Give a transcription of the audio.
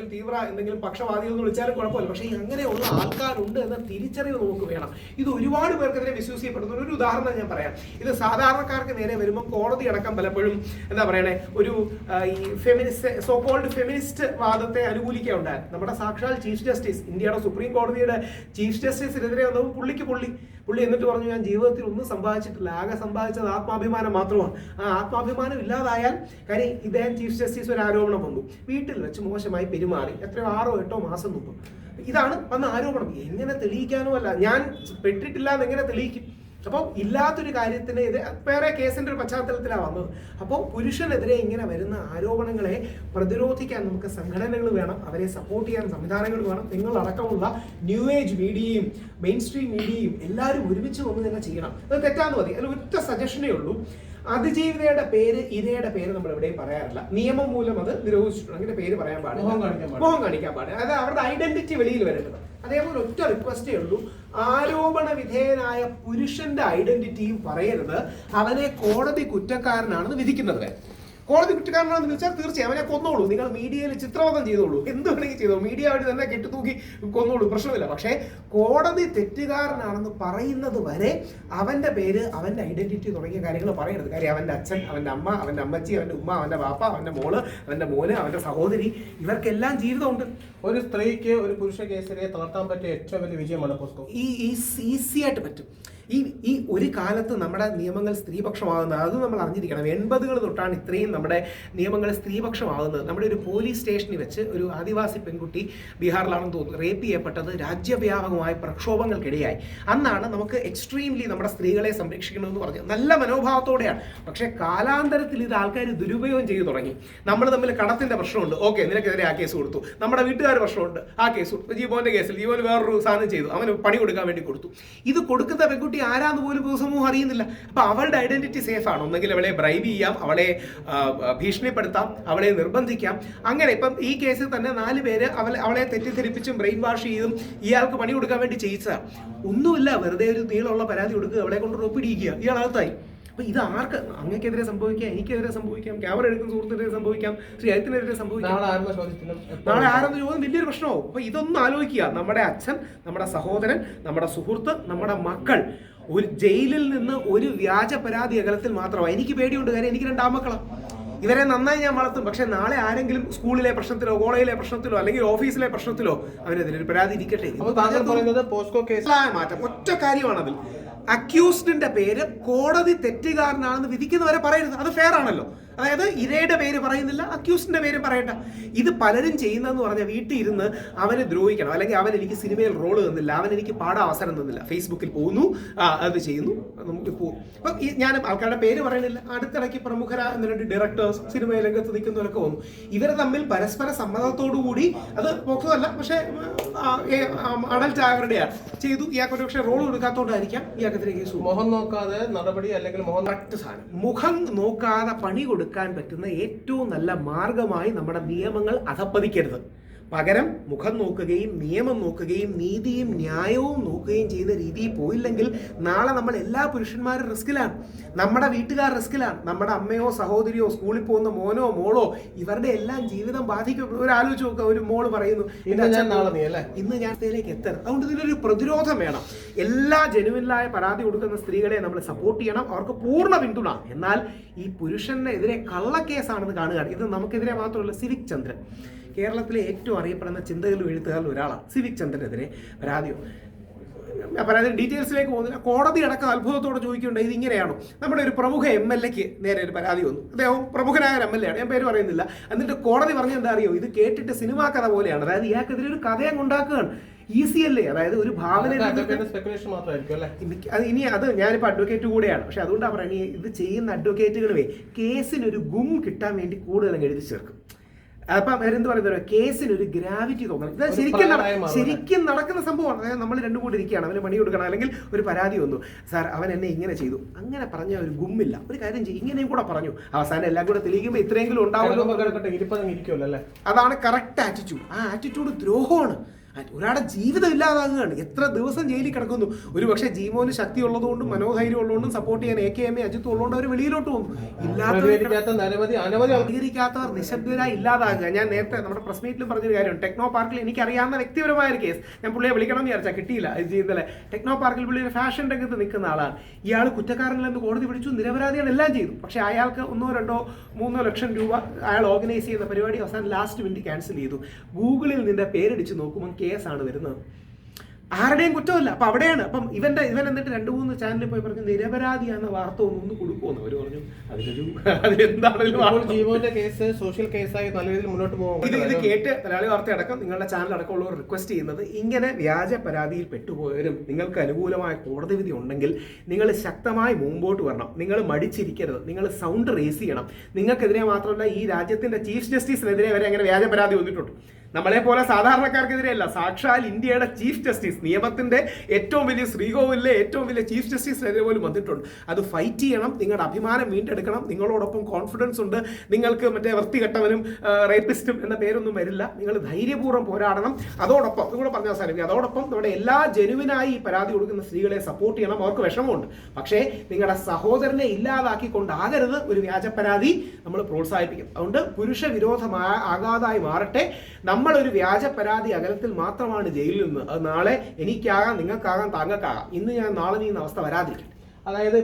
തീവ്ര എന്തെങ്കിലും പക്ഷവാദികൾ എന്ന് വിളിച്ചാലും കുഴപ്പമില്ല. പക്ഷേ അങ്ങനെയുള്ള ആൾക്കാരുണ്ട് എന്ന തിരിച്ചറിവ് നമുക്ക് വേണം. ഇത് ഒരുപാട് പേർക്കെതിരെ മിസ്യൂസ് ചെയ്യപ്പെടുന്ന ഒരു ഉദാഹരണം ഞാൻ പറയാം. ഇത് സാധാരണക്കാർക്ക് നേരെ വരുമ്പോൾ കോടതി അടക്കം പലപ്പോഴും എന്താ പറയണേ ഒരു ഈ ഫെമിനിസ്റ്റ് സോ കോൾഡ് ഫെമിനിസ്റ്റ് വാദത്തെ അനുകൂലിക്കുകയുണ്ടായി നമ്മുടെ സാക്ഷാൽ ചീഫ് ജസ്റ്റിസ് ഇന്ത്യയുടെ സുപ്രീം കോടതിയുടെ ചീഫ് ജസ്റ്റിസിനെതിരെ വന്നപ്പോൾ പുള്ളിക്ക് പുള്ളി പുള്ളി എന്നിട്ട് പറഞ്ഞു ഞാൻ ജീവിതത്തിൽ ഒന്നും സമ്പാദിച്ചിട്ടില്ല. ആകെ സമ്പാദിച്ചത് ആത്മാഭിമാനം മാത്രമാണ്. ആ ആത്മാഭിമാനം ഇല്ലാതായാൽ കാര്യം ഇദ്ദേഹം ചീഫ് ജസ്റ്റിസ് ഒരു ആരോപണം വന്നു. വീട്ടിൽ വെച്ച് മോശമായി പെരുമാറി. എത്രയോ ആറോ എട്ടോ മാസം മുമ്പ് ഇതാണ് വന്ന ആരോപണം. എങ്ങനെ തെളിയിക്കാനോ അല്ല. ഞാൻ പെട്ടിട്ടില്ല എന്ന് എങ്ങനെ തെളിയിക്കും? അപ്പോൾ ഇല്ലാത്തൊരു കാര്യത്തിന് ഇത് വേറെ കേസിന്റെ ഒരു പശ്ചാത്തലത്തിലാണ് വന്നത്. അപ്പോൾ പുരുഷനെതിരെ ഇങ്ങനെ വരുന്ന ആരോപണങ്ങളെ പ്രതിരോധിക്കാൻ നമുക്ക് സംഘടനകൾ വേണം അവരെ സപ്പോർട്ട് ചെയ്യാൻ സംവിധാനങ്ങൾ വേണം. നിങ്ങളടക്കമുള്ള ന്യൂ ഏജ് മീഡിയയും മെയിൻ സ്ട്രീം മീഡിയയും എല്ലാവരും ഒരുമിച്ച് വന്ന് തന്നെ ചെയ്യണം. അത് തെറ്റാന്ന് മതി അതിൽ ഒറ്റ സജഷനേ ഉള്ളൂ. അതിജീവിതയുടെ പേര് ഇരയുടെ പേര് നമ്മൾ എവിടെയും പറയാറില്ല. നിയമം മൂലം അത് നിരോധിച്ചിട്ടുണ്ട്. അങ്ങനെ പേര് പറയാൻ പാടില്ല. മുഖം കാണിക്കാൻ പാടില്ല. മുഖം കാണിക്കാൻ പാടില്ല. അതായത് അവരുടെ ഐഡന്റിറ്റി വെളിയിൽ വരേണ്ടത് അതേപോലെ ഒറ്റ റിക്വസ്റ്റേ ഉള്ളൂ. ആരോപണ വിധേയനായ പുരുഷന്റെ ഐഡന്റിറ്റിയും പറയരുത്. അവനെ കോടതി കുറ്റക്കാരനാണെന്ന് വിധിക്കുന്നത് വരെ കോടതി കുറ്റക്കാരനാണെന്ന് ചോദിച്ചാൽ തീർച്ചയായും അവനെ കൊന്നോളൂ. നിങ്ങൾ മീഡിയയിൽ ചിത്രവധം ചെയ്തോളൂ. എന്ത് വേണമെങ്കിൽ ചെയ്തോളൂ. മീഡിയ വഴി തന്നെ കെട്ടിത്തൂക്കി കൊന്നോളൂ. പ്രശ്നമില്ല. പക്ഷേ കോടതി തെറ്റുകാരനാണെന്ന് പറയുന്നത് വരെ അവന്റെ പേര് അവന്റെ ഐഡന്റിറ്റി തുടങ്ങിയ കാര്യങ്ങൾ പറയരുത്. കാര്യം അവന്റെ അച്ഛൻ അവന്റെ അമ്മ അവന്റെ അമ്മച്ചി അവന്റെ ഉമ്മ അവന്റെ വാപ്പ അവന്റെ മോൾ അവന്റെ മോന് അവന്റെ സഹോദരി ഇവർക്കെല്ലാം ജീവിതമുണ്ട്. ഒരു സ്ത്രീക്ക് ഒരു പുരുഷ കേസിനെ തളർത്താൻ പറ്റിയ ഏറ്റവും വലിയ വിജയമാണ് ഈ ഈസി ആയിട്ട് പറ്റും. ഈ ഈ ഒരു കാലത്ത് നമ്മുടെ നിയമങ്ങൾ സ്ത്രീപക്ഷമാകുന്നത് അത് നമ്മൾ അറിഞ്ഞിരിക്കണം. എൺപതുകൾ തൊട്ടാണ് ഇത്രയും നമ്മുടെ നിയമങ്ങൾ സ്ത്രീപക്ഷമാകുന്നത്. നമ്മുടെ ഒരു പോലീസ് സ്റ്റേഷനിൽ വെച്ച് ഒരു ആദിവാസി പെൺകുട്ടി ബീഹാറിലാണെന്ന് തോന്നുന്നു റേപ്പ് ചെയ്യപ്പെട്ടത് രാജ്യവ്യാപകമായ പ്രക്ഷോഭങ്ങൾക്കിടയായി. അന്നാണ് നമുക്ക് എക്സ്ട്രീംലി നമ്മുടെ സ്ത്രീകളെ സംരക്ഷിക്കണമെന്ന് പറഞ്ഞത്. നല്ല മനോഭാവത്തോടെയാണ്. പക്ഷേ കാലാന്തരത്തിൽ ഇത് ആൾക്കാർ ദുരുപയോഗം ചെയ്തു തുടങ്ങി. നമ്മൾ തമ്മിൽ കടത്തിന്റെ പ്രശ്നമുണ്ട്. ഓക്കെ നിനക്കെതിരെ ആ കേസ് കൊടുത്തു. നമ്മുടെ വീട്ടുകാർ പ്രശ്നമുണ്ട്. ആ കേസ് കൊടുത്തു. ജീവോന്റെ കേസിൽ ജീവൻ വേറൊരു സാധനം ചെയ്തു. അവന് പണി കൊടുക്കാൻ വേണ്ടി കൊടുത്തു. ഇത് കൊടുക്കുന്ന പെൺകുട്ടി ആരാന്ന് പോലും പൊതുസമൂഹം അറിയുന്നില്ല. അപ്പൊ അവളുടെ ഐഡന്റിറ്റി സേഫ് ആണ്. ഒന്നെങ്കിൽ അവളെ ബ്രൈബ് ചെയ്യാം അവളെ ഭീഷണിപ്പെടുത്താം അവളെ നിർബന്ധിക്കാം. അങ്ങനെ ഇപ്പം ഈ കേസിൽ തന്നെ നാല് പേര് അവളെ അവളെ തെറ്റിദ്ധരിപ്പിച്ചും ബ്രെയിൻ വാഷ് ചെയ്തും ഇയാൾക്ക് പണി കൊടുക്കാൻ വേണ്ടി ചെയ്യിച്ചതാണ് ഒന്നുമില്ല വെറുതെ ഒരു നീളമുള്ള പരാതി കൊടുക്കുക അവളെ കൊണ്ട് ഒപ്പിടിയിക്കുക ഇയാൾ അകത്തായി. അപ്പൊ ഇത് ആർക്ക്? അങ്ങക്കെതിരെ സംഭവിക്കാം എനിക്കെതിരെ സംഭവിക്കാം ക്യാമറ എടുക്കുന്ന സുഹൃത്തിനെതിരെ സംഭവിക്കാം ശ്രീ അയത്തിനെതിരെ സംഭവിക്കാം. നാളെ ആരെന്ന് ചോദ്യം വലിയൊരു പ്രശ്നമാവും. അപ്പൊ ഇതൊന്നും ആലോചിക്കുക. നമ്മുടെ അച്ഛൻ നമ്മുടെ സഹോദരൻ നമ്മുടെ സുഹൃത്ത് നമ്മുടെ മക്കൾ ഒരു ജയിലിൽ നിന്ന് ഒരു വ്യാജ പരാതി അകലത്തിൽ മാത്രമാണ് എനിക്ക് പേടിയുണ്ട് കാര്യം എനിക്ക് രണ്ടാം മക്കളാണ് ഇവരെ നന്നായി ഞാൻ വളർത്തും. പക്ഷെ നാളെ ആരെങ്കിലും സ്കൂളിലെ പ്രശ്നത്തിലോ കോളേജിലെ പ്രശ്നത്തിലോ അല്ലെങ്കിൽ ഓഫീസിലെ പ്രശ്നത്തിലോ അവനെതിരെ ഒരു പരാതി ഇരിക്കട്ടെ. മാറ്റം. ഒറ്റ കാര്യമാണതിൽ. അക്യൂസ്ഡിന്റെ പേര് കോടതി തെറ്റുകാരനാണെന്ന് വിധിക്കുന്നവരെ പറയരുത്. അത് ഫെയർ ആണല്ലോ. അതായത് ഇരയുടെ പേര് പറയുന്നില്ല അക്യൂസിന്റെ പേര് പറയണ്ട. ഇത് പലരും ചെയ്യുന്നതെന്ന് പറഞ്ഞാൽ വീട്ടിൽ ഇരുന്ന് അവനെ ദ്രോഹിക്കണം. അല്ലെങ്കിൽ അവൻ എനിക്ക് സിനിമയിൽ റോൾ തന്നില്ല അവൻ എനിക്ക് പാടാൻ അവസരം തന്നില്ല. ഫേസ്ബുക്കിൽ പോകുന്നു ആ, അത് ചെയ്യുന്നു. നമുക്ക് പോകും അപ്പം ഞാൻ ആൾക്കാരുടെ പേര് പറയണില്ല അടുത്തിടയ്ക്ക് പ്രമുഖരാ എന്ന് രണ്ട് ഡയറക്ടേഴ്സ് സിനിമ രംഗത്ത് നിൽക്കുന്നവരൊക്കെ വന്നു. ഇവർ തമ്മിൽ പരസ്പര സമ്മതത്തോടു കൂടി അത് പോക്കതല്ല പക്ഷേ അഡൽറ്റ് ആയവരുടെയാണ്. ചെയ്തു. ഇയാൾക്ക് പക്ഷേ റോൾ കൊടുക്കാത്തോണ്ടായിരിക്കാം ഇയാൾക്കെതിരെ കേസ്. മുഖം നോക്കാതെ നടപടി അല്ലെങ്കിൽ മുഖം സാധനം. മുഖം നോക്കാതെ പണി കൊടുക്കാൻ പറ്റുന്ന ഏറ്റവും നല്ല മാർഗമായി നമ്മുടെ നിയമങ്ങൾ അധപ്പതിക്കരുത് പകരം മുഖം നോക്കുകയും നിയമം നോക്കുകയും നീതിയും ന്യായവും നോക്കുകയും ചെയ്യുന്ന രീതി പോയില്ലെങ്കിൽ നാളെ നമ്മൾ എല്ലാ പുരുഷന്മാരും റിസ്കിലാണ് നമ്മുടെ വീട്ടുകാർ റിസ്കിലാണ് നമ്മുടെ അമ്മയോ സഹോദരിയോ സ്കൂളിൽ പോകുന്ന മോനോ മോളോ ഇവരുടെ എല്ലാം ജീവിതം ബാധിക്കും ഒരു ആലോചിച്ച് നോക്കുക ഒരു മോൾ പറയുന്നു "എന്റെ ഇന്ന് ഞാൻ അച്ഛൻ നാളെ നീ അല്ലേ? ഇന്ന് ഞാൻ ഇതിലേക്ക് എത്തണം. അതുകൊണ്ട് ഇതിനൊരു പ്രതിരോധം വേണം. എല്ലാ ജനുവിനായ പരാതി കൊടുക്കുന്ന സ്ത്രീകളെ നമ്മൾ സപ്പോർട്ട് ചെയ്യണം. അവർക്ക് പൂർണ പിന്തുണ. എന്നാൽ ഈ പുരുഷനെതിരെ കള്ളക്കേസാണെന്ന് കാണുകയാണ്. ഇത് നമുക്കെതിരെ മാത്രമല്ല സിവിക് ചന്ദ്രൻ. കേരളത്തിലെ ഏറ്റവും അറിയപ്പെടുന്ന ചിന്തകളിലും എഴുത്തുകാരിൽ ഒരാളാണ് സിവിക് ചന്ദ്രനെതിരെ പരാതിയോ പരാതി ഡീറ്റെയിൽസിലേക്ക് പോകുന്നില്ല. കോടതി അടക്കം അത്ഭുതത്തോടെ ചോദിക്കുന്നുണ്ട് ഇത് ഇങ്ങനെയാണോ? നമ്മുടെ ഒരു പ്രമുഖ എം എൽ എക്ക് നേരെ ഒരു പരാതി വന്നു. അദ്ദേഹം പ്രമുഖനായ ഒരു എം എൽ എ ആണ് ഞാൻ പേര് പറയുന്നില്ല. എന്നിട്ട് കോടതി പറഞ്ഞ എന്താ അറിയോ? ഇത് കേട്ടിട്ട് സിനിമാ കഥ പോലെയാണ്. അതായത് ഇയാൾക്കെതിരെ ഒരു കഥ അങ്ങ് ഉണ്ടാക്കുകയാണ്. ഈസി അല്ലേ? അതായത് ഒരു ഭാവന ഇനി അത് ഞാനിപ്പോൾ അഡ്വക്കേറ്റ് കൂടെയാണ്. പക്ഷെ അതുകൊണ്ടാണ് പറയുന്നത് ഇത് ചെയ്യുന്ന അഡ്വക്കേറ്റുകളുമേ കേസിനൊരു ഗും കിട്ടാൻ വേണ്ടി കൂടുതൽ എഴുതി ചേർക്കും. അപ്പം എന്ത് പറയുന്നത് കേസിന് ഒരു ഗ്രാവിറ്റി തോന്നണം. ഇത് ശരിക്കും ശരിക്കും നടക്കുന്ന സംഭവമാണ്. അതായത് നമ്മൾ രണ്ടും കൂടി ഇരിക്കുകയാണ്. അവന് പണി കൊടുക്കണം. അല്ലെങ്കിൽ ഒരു പരാതി വന്നു. സാർ അവൻ എന്നെ ഇങ്ങനെ ചെയ്തു. അങ്ങനെ പറഞ്ഞ ഒരു ഗുമ്മില്ല. ഒരു കാര്യം ചെയ്യും. ഇങ്ങനെയും കൂടെ പറഞ്ഞു. അവസാനം എല്ലാം കൂടെ തെളിയിക്കുമ്പോൾ ഇത്രയെങ്കിലും ഉണ്ടാവുമല്ലോ അതാണ് കറക്റ്റ് ആറ്റിറ്റ്യൂഡ് ആ ആറ്റിറ്റ്യൂഡ് ദ്രോഹമാണ്. ഒരാളുടെ ജീവിതം ഇല്ലാതാകുകയാണ്. എത്ര ദിവസം ജയിലിൽ കിടക്കുന്നു. ഒരു പക്ഷേ ജീവോന് ശക്തി ഉള്ളതുകൊണ്ടും മനോധൈര്യം ഉള്ളതുകൊണ്ടും സപ്പോർട്ട് ചെയ്യാൻ A K M A Ajith ഉള്ളതുകൊണ്ട് അവർ വെളിയിലോട്ട് പോകുന്നു. ഇല്ലാത്തവർ നിശബ്ദരായി ഇല്ലാതാകുക. ഞാൻ നേരത്തെ നമ്മുടെ പ്രസ് മീറ്റിലും പറഞ്ഞൊരു കാര്യമാണ് ടെക്നോ പാർക്കിൽ എനിക്ക് അറിയാവുന്ന വ്യക്തിപരമായ ഒരു കേസ് ഞാൻ പുള്ളിയെ വിളിക്കണം എന്ന് വിചാരിച്ചാൽ കിട്ടിയില്ല ചെയ്തല്ലേ ടെക്നോ പാർക്കിൽ പുള്ളി ഒരു ഫാഷൻ രംഗത്ത് നിൽക്കുന്ന ആളാണ്. ഇയാൾ കുറ്റക്കാരനിലെന്ന് കോടതി പിടിച്ചു നിരപരാധികൾ എല്ലാം ചെയ്തു. പക്ഷേ അയാൾക്ക് ഒന്നോ രണ്ടോ മൂന്നോ ലക്ഷം രൂപ അയാൾ ഓർഗനൈസ് ചെയ്യുന്ന പരിപാടി അവസാനം ലാസ്റ്റ് മിനിറ്റ് ക്യാൻസൽ ചെയ്തു. ഗൂഗിളിൽ നിന്റെ പേരടിച്ച് നോക്കുമ്പോൾ കേസാണ് വരുന്നത്. ആരുടെയും കുറ്റമല്ല അപ്പൊ അവിടെയാണ്. അപ്പം ഇവന്റെ ഇവൻ എന്നിട്ട് രണ്ട് മൂന്ന് ചാനലിൽ പോയി പറഞ്ഞു നിരപരാധിയാന്ന വാർത്ത ഒന്നും ഒന്ന് കൊടുക്കുമെന്ന് അവർ പറഞ്ഞു. അതിലൊരു അതെന്താണെങ്കിലും വാർത്ത കേസ് സോഷ്യൽ കേസായി നല്ല രീതിയിൽ മുന്നോട്ട് ഇത് ഇത് കേട്ട് മലയാളി വാർത്ത അടക്കം നിങ്ങളുടെ ചാനൽ അടക്കമുള്ളവർ റിക്വസ്റ്റ് ചെയ്യുന്നത് ഇങ്ങനെ വ്യാജ പരാതിയിൽ പെട്ടുപോയവരും നിങ്ങൾക്ക് അനുകൂലമായ കോടതി വിധി ഉണ്ടെങ്കിൽ നിങ്ങൾ ശക്തമായി മുമ്പോട്ട് വരണം. നിങ്ങൾ മടിച്ചിരിക്കരുത്. നിങ്ങൾ സൗണ്ട് റേസ് ചെയ്യണം. നിങ്ങൾക്കെതിരെ മാത്രമല്ല ഈ രാജ്യത്തിന്റെ ചീഫ് ജസ്റ്റിസിനെതിരെ വരെ അങ്ങനെ വ്യാജ പരാതി വന്നിട്ടുണ്ട്. നമ്മളെ പോലെ സാധാരണക്കാർക്കെതിരെയല്ല സാക്ഷാൽ ഇന്ത്യയുടെ ചീഫ് ജസ്റ്റിസ് നിയമത്തിന്റെ ഏറ്റവും വലിയ ശ്രീകോവിലെ ഏറ്റവും വലിയ ചീഫ് ജസ്റ്റിസിനെതിരെ പോലും വന്നിട്ടുണ്ട്. അത് ഫൈറ്റ് ചെയ്യണം നിങ്ങളുടെ അഭിമാനം വീണ്ടെടുക്കണം നിങ്ങളോടൊപ്പം കോൺഫിഡൻസ് ഉണ്ട് നിങ്ങൾക്ക് മറ്റേ വൃത്തികെട്ടവനും റേപ്പിസ്റ്റും എന്ന പേരൊന്നും വരില്ല. നിങ്ങൾ ധൈര്യപൂർവം പോരാടണം. അതോടൊപ്പം നിങ്ങൾ പറഞ്ഞ അവസാനം അതോടൊപ്പം നമ്മുടെ എല്ലാ ജനുവിനായി ഈ പരാതി കൊടുക്കുന്ന സ്ത്രീകളെ സപ്പോർട്ട് ചെയ്യണം. അവർക്ക് വിഷമമുണ്ട്. പക്ഷേ നിങ്ങളുടെ സഹോദരനെ ഇല്ലാതാക്കിക്കൊണ്ടാകരുത് ഒരു വ്യാജ പരാതി നമ്മൾ പ്രോത്സാഹിപ്പിക്കും. അതുകൊണ്ട് പുരുഷ വിരോധമായ ആകാതായി മാറട്ടെ. നമ്മളൊരു വ്യാജ പരാതി അകലത്തിൽ മാത്രമാണ് ജയിലിൽ നിന്ന്. അത് നാളെ എനിക്കാകാം നിങ്ങൾക്കാകാം താങ്കൾക്കാകാം. ഇന്ന് ഞാൻ നാളെ നീ അവസ്ഥ വരാതിരിക്കട്ടെ. അതായത്